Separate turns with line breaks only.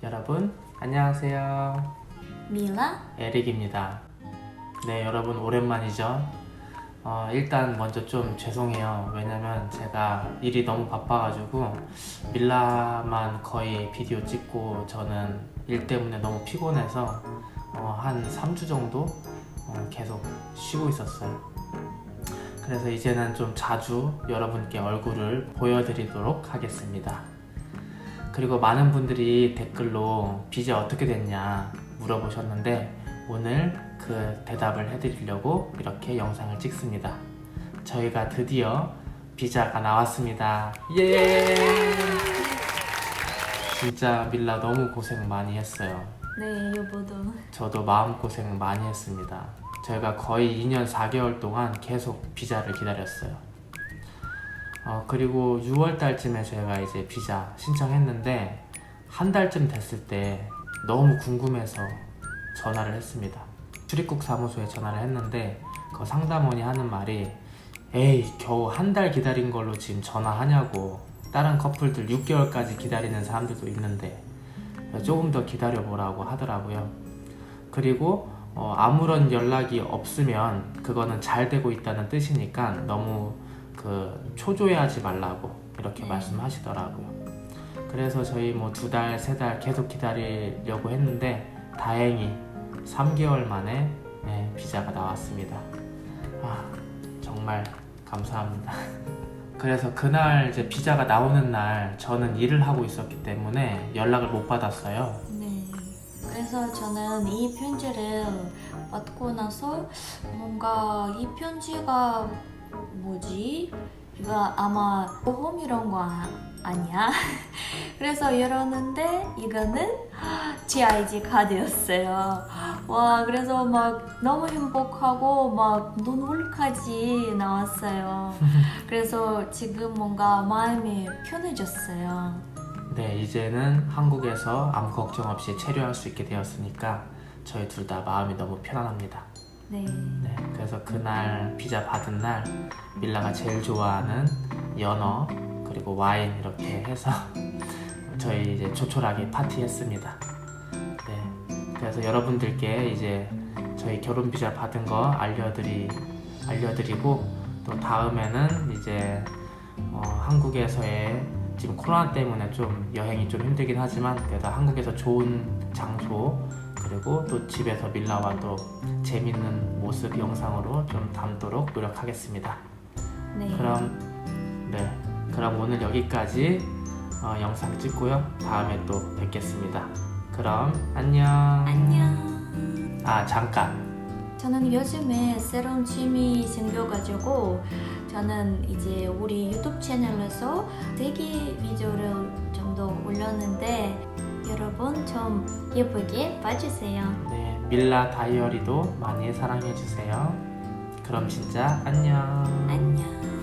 여러분 안녕하세요.
밀라?
에릭입니다. 네, 여러분 오랜만이죠. 어, 일단 먼저 좀 죄송해요. 왜냐면 제가 일이 너무 바빠가지고 밀라만 거의 비디오 찍고 저는 일 때문에 너무 피곤해서 어, 한 3주 정도 어, 계속 쉬고 있었어요. 그래서 이제는 좀 자주 여러분께 얼굴을 보여드리도록 하겠습니다. 그리고 많은 분들이 댓글로 비자 어떻게 됐냐 물어보셨는데 오늘 그 대답을 해드리려고 이렇게 영상을 찍습니다. 저희가 드디어 비자가 나왔습니다. 예! 진짜 밀라 너무 고생 많이 했어요.
네, 여보도.
저도 마음고생 많이 했습니다. 저희가 거의 2년 4개월 동안 계속 비자를 기다렸어요. 어, 그리고 6월 달쯤에 저희가 이제 비자 신청했는데 한 달쯤 됐을 때 너무 궁금해서 전화를 했습니다. 출입국 사무소에 전화를 했는데 그 상담원이 하는 말이 에이 겨우 한 달 기다린 걸로 지금 전화하냐고 다른 커플들 6개월까지 기다리는 사람들도 있는데 조금 더 기다려 보라고 하더라고요. 그리고 어, 아무런 연락이 없으면 그거는 잘 되고 있다는 뜻이니까 너무 그 초조해하지 말라고 이렇게
네.
말씀하시더라고요. 그래서 저희 뭐 두 달, 세 달 계속 기다리려고 했는데 다행히 3개월 만에 네, 비자가 나왔습니다. 아, 정말 감사합니다. 그래서 그날 이제 비자가 나오는 날 저는 일을 하고 있었기 때문에 연락을 못 받았어요.
네. 그래서 저는 이 편지를 받고 나서 뭔가 이 편지가 뭐지? 이거 아마 보험 이런 거 아, 아니야? 그래서 열었는데 이거는 제 아이디 카드였어요. 와, 그래서 막 너무 행복하고 막 눈물까지 나왔어요. 그래서 지금 뭔가 마음이 편해졌어요.
네, 이제는 한국에서 아무 걱정 없이 체류할 수 있게 되었으니까 저희 둘 다 마음이 너무 편안합니다.
네.
네, 그래서 그날 비자 받은 날 밀라가 제일 좋아하는 연어 그리고 와인 이렇게 해서 저희 이제 조촐하게 파티했습니다. 네, 그래서 여러분들께 이제 저희 결혼 비자 받은 거 알려드리 알려드리고 또 다음에는 이제 어, 한국에서의 지금 코로나 때문에 좀 여행이 좀 힘들긴 하지만 그래도 한국에서 좋은 장소 그리고 또 집에서 밀라와 또 재밌는 모습 영상으로 좀 담도록 노력하겠습니다.
네.
그럼 네, 그럼 오늘 여기까지 어, 영상 찍고요. 다음에 또 뵙겠습니다. 그럼 안녕.
안녕.
아 잠깐.
저는 요즘에 새로운 취미 생겨가지고 저는 이제 우리 유튜브 채널에서 세개 비디오를 정도 올렸는데 여러분 좀 예쁘게 봐주세요.
네, 밀라 다이어리도 많이 사랑해 주세요. 그럼 진짜 안녕.
안녕.